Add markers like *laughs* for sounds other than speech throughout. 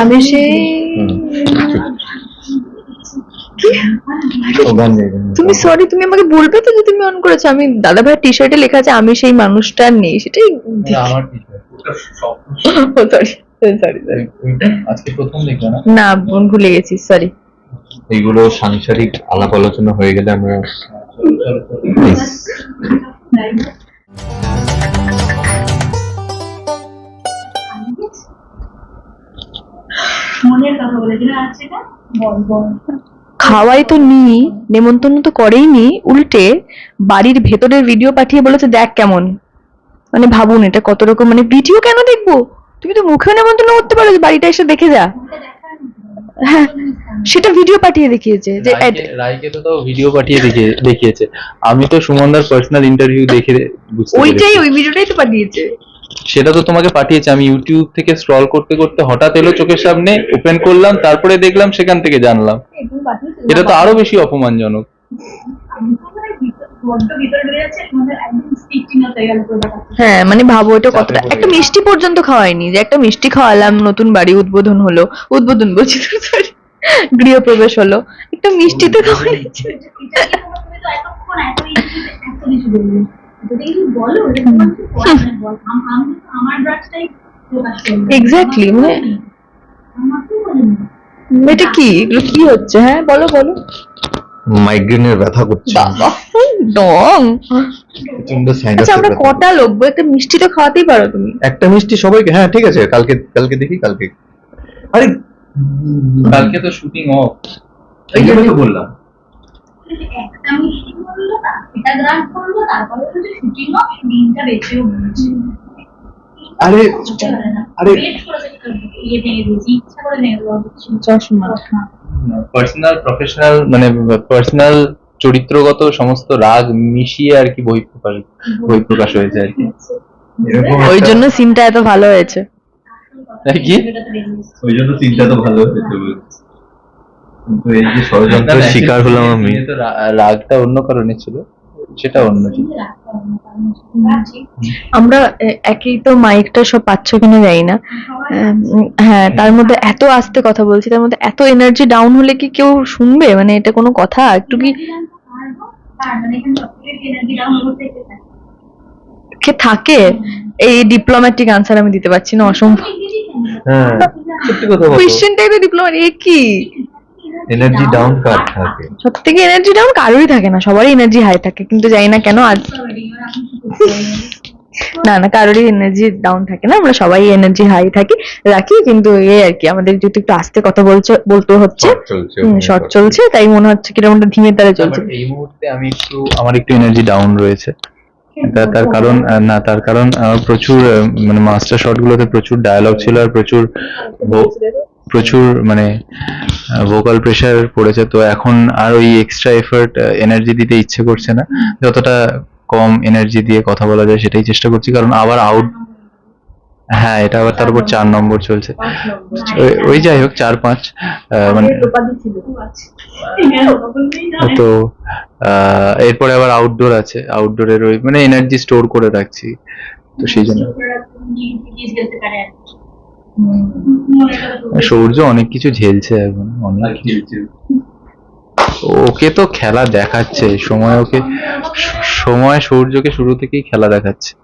আমি সেই তুমি সরি তুমি আমাকে বলবে তো যে তুমি অন করেছ। আমি দাদা ভাইয়ের টি শার্টে লেখা আছে আমি সেই মানুষটা আর নেই। সেটাই সরি সরি *laughs* আজকে প্রথম দেখবে না? না বোন ভুলে গেছি সরি এইগুলো সাংসারিক আলাপ আলোচনা হয়ে গেলে আমরা খাওয়াই তো নি নেমন্তন্ন তো করেই নি উল্টে বাড়ির ভেতরের ভিডিও পাঠিয়ে বলেছে দেখ কেমন। মানে ভাবুন এটা কত রকম মানে ভিডিও কেন দেখব? তুমি তো মুখে নেমন্তন্ন করতে পারো যে বাড়িটা এসে দেখে যা। হ্যাঁ সেটা ভিডিও পাঠিয়ে দেখিয়েছে যে রাইকে- তো ভিডিও পাঠিয়ে দেখিয়ে দেখিয়েছে। আমি তো সুমনদার পার্সোনাল ইন্টারভিউ দেখে ওইটাই ওই ভিডিওটাই তো পাঠিয়েছে। সেটা তো তোমাকে পাঠিয়েছে। আমি ইউটিউব থেকে স্ক্রল করতে করতে হঠাৎ এলো চোখের সামনে ওপেন করলাম তারপরে দেখলাম সেখান থেকে জানলাম। এটা তো আরও বেশি অপমানজনক। মানে হয়ে। হ্যাঁ মানে ভাবো এটা কতটা একটা মিষ্টি পর্যন্ত খাওয়াইনি যে একটা মিষ্টি খাওয়ালাম নতুন বাড়ি উদ্বোধন হলো উদ্বোধন বলছি সরি গৃহপ্রবেশ হলো। একটা মিষ্টি তো *laughs* যদি কিছু বলো আম- তো আমার ব্রাশটাই প্রকাশ করব। Exactly, মানে- এটা কি? এগুলো কি হচ্ছে? হ্যাঁ বলো বলো। মাইগ্রেনের ব্যথা করছে। ডং। আচ্ছা আমরা কটা লোক? একটা মিষ্টি তো খাওয়াতেই পারো তুমি। একটা মিষ্টি সবাইকে? হ্যাঁ ঠিক আছে কালকে কালকে দেখি কালকে। আরে কালকে তো শুটিং অফ এই জন্যই তো বললাম। একটা মিষ্টি বলল না এটা গ্রাম করল তারপরে হচ্ছে শুটিং অফ দিনটা বেঁচেও বলছে আরে আরে Wait করেছে কি করবে? ভেঙে দিয়েছি ইচ্ছা করে ভেঙে দেওয়া হচ্ছে চশমা পার্সোনাল প্রফেশনাল মানে পার্সোনাল চরিত্রগত সমস্ত রাগ মিশিয়ে আর কি বই প্রকাশ বই প্রকাশ হয়েছে আর কি ওই জন্য সিনটা এত ভালো হয়েছে কি? ওই জন্য চিন্তা তো ভালো হয়েছে। কিন্তু এই যে ষড়যন্ত্রের শিকার হলাম আমি। তো রাগটা অন্য কারণে ছিল সেটা অন্য আমরা একই তো মাইকটা সব পাচ্ছ কিনা জানি না। হ্যাঁ তার মধ্যে এত আস্তে কথা বলছি তার মধ্যে এত এনার্জি ডাউন হলে কি কেউ শুনবে? মানে এটা কোনো কথা? একটু কি মানে কে থাকে? এই ডিপ্লোম্যাটিক আনসার আমি দিতে পারছি না অসম্ভব। হ্যাঁ সত্যি কথা বলো। কোয়েশ্চেন টাইপের ডিপ্লোম্যাট এ কি? এনার্জি ডাউন কার থাকে। সব থেকে এনার্জি ডাউন কারোরই থাকে না সবারই এনার্জি হাই থাকে কিন্তু জানি না কেন আজ না না কারোরই এনার্জি ডাউন থাকে না আমরা সবাই এনার্জি হাই থাকি রাখি কিন্তু এই আর কি আমাদের যেহেতু একটু আস্তে কথা বলছে বলতে হচ্ছে শর্ট চলছে তাই মনে হচ্ছে কীরকম একটা ধীমের দ্বারা চলছে। এই মুহূর্তে আমি একটু আমার একটু এনার্জি ডাউন রয়েছে। তার তার কারণ না তার কারণ প্রচুর মানে মাস্টার শট গুলোতে প্রচুর ডায়ালগ ছিল আর প্রচুর প্রচুর মানে ভোকাল প্রেশার পড়েছে তো এখন আর ওই এক্সট্রা এফার্ট এনার্জি দিতে ইচ্ছে করছে না। যতটা কম এনার্জি দিয়ে কথা বলা যায় সেটাই চেষ্টা করছি কারণ আবার আউট হ্যাঁ এটা আবার তার উপর চার নম্বর চলছে। ওই- ওই যাই হোক চার পাঁচ আহ, মানে তো আহ, এরপরে আবার আউটডোর আছে। আউটডোরের ওই মানে এনার্জি স্টোর করে রাখছি। তো সেই জন্য। সৌর্য অনেক কিছু ঝেলছে এখন অনেক কিছু। ওকে তো খেলা দেখাচ্ছে সময় ওকে সময় সূর্যকে শুরু থেকেই খেলা দেখাচ্ছে।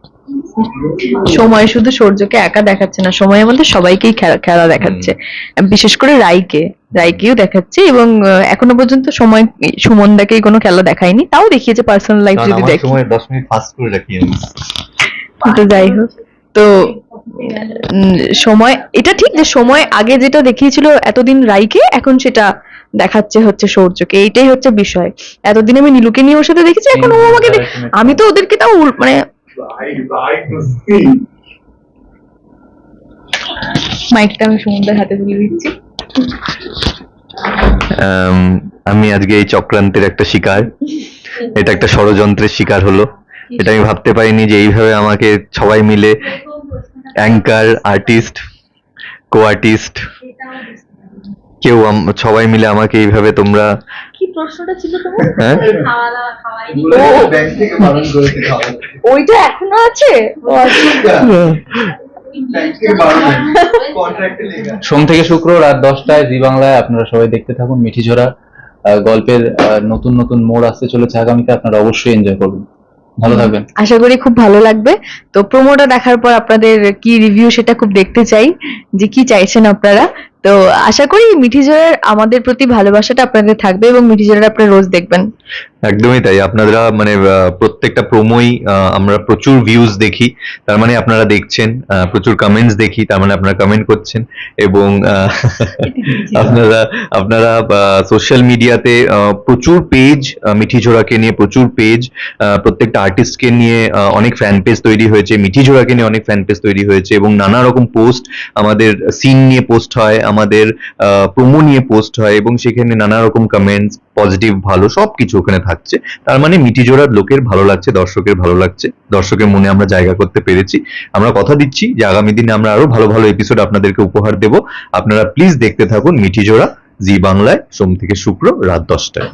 সময় শুধু সূর্যকে একা দেখাচ্ছে না সময় মধ্যে সবাইকেই খেলা- দেখাচ্ছে। বিশেষ করে রাইকে রাইকেও দেখাচ্ছে এবং এখনও পর্যন্ত সময় সুমন সুমনদাকেই কোনো খেলা দেখায়নি তাও দেখিয়েছে পার্সোনাল লাইফ যদি দেখি। সময় দশ মিনিট ফাস্ট করে রাখি আমি তো যাই হোক। তো সময় এটা ঠিক যে সময় আগে যেটা দেখিয়েছিল এতদিন রাইকে এখন সেটা দেখাচ্ছে হচ্ছে সৌর্যকে এইটাই হচ্ছে বিষয়। এতদিন আমি নীলুকে নিয়ে ওর সাথে দেখেছি এখন ও আমাকে আমি তো ওদেরকে তাও মানে মাইকটা আমি সমুদ্রের হাতে তুলে দিচ্ছি। আম, আমি আজকে এই চক্রান্তের একটা শিকার। এটা একটা ষড়যন্ত্রের শিকার হলো। এটা আমি ভাবতে পারিনি যে এইভাবে আমাকে সবাই মিলে অ্যাঙ্কার আর্টিস্ট কো আর্টিস্ট কেউ সবাই মিলে আমাকে এইভাবে তোমরা কি প্রশ্নটা ছিল তোমার হ্যাঁ? খাওয়া দাওয়া খাওয়াইনি ওইটা এখনও আছে। সোম থেকে শুক্র রাত দশটায় জি বাংলায় আপনারা সবাই দেখতে থাকুন মিঠিঝোড়া আহ, গল্পের আহ, নতুন নতুন মোড় আসতে চলেছে আগামীতে আপনারা অবশ্যই এনজয় করবেন। ভালো থাকবেন। আশা করি খুব ভালো লাগবে। তো প্রোমোটা দেখার পর আপনাদের কি রিভিউ সেটা খুব দেখতে চাই, যে কি চাইছেন আপনারা। তো আশা করি মিঠিজোড়ার আমাদের প্রতি ভালোবাসাটা আপনাদের থাকবে এবং মিঠিজোড়ার আপনারা রোজ দেখবেন। একদমই তাই। আপনারা মানে প্রত্যেকটা প্রোমোই আমরা প্রচুর ভিউজ দেখি। তার মানে আপনারা দেখছেন প্রচুর কমেন্টস দেখি তার মানে আপনারা কমেন্ট করছেন এবং *laughs* আপনারা আপনারা সোশ্যাল মিডিয়াতে প্রচুর পেজ মিঠিঝোড়াকে নিয়ে প্রচুর পেজ প্রত্যেকটা আর্টিস্টকে নিয়ে অনেক ফ্যান পেজ তৈরি হয়েছে মিঠিঝোড়াকে নিয়ে অনেক ফ্যান পেজ তৈরি হয়েছে এবং নানা রকম পোস্ট আমাদের সিন নিয়ে পোস্ট হয় আমাদের প্রোমো নিয়ে পোস্ট হয় এবং সেখানে নানা রকম কমেন্টস পজিটিভ ভালো, সবকিছু ওখানে থাকছে। তার মানে মিঠিজোড়ার লোকের ভালো লাগছে, দর্শকের ভালো লাগছে। দর্শকের মনে আমরা জায়গা করতে পেরেছি। আমরা কথা দিচ্ছি, যে আগামী দিনে আমরা আরও ভালো ভালো এপিসোড আপনাদেরকে উপহার দেব। আপনারা প্লিজ দেখতে থাকুন মিটিজোড়া, জি বাংলায়, সোম থেকে শুক্র রাত দশটায়।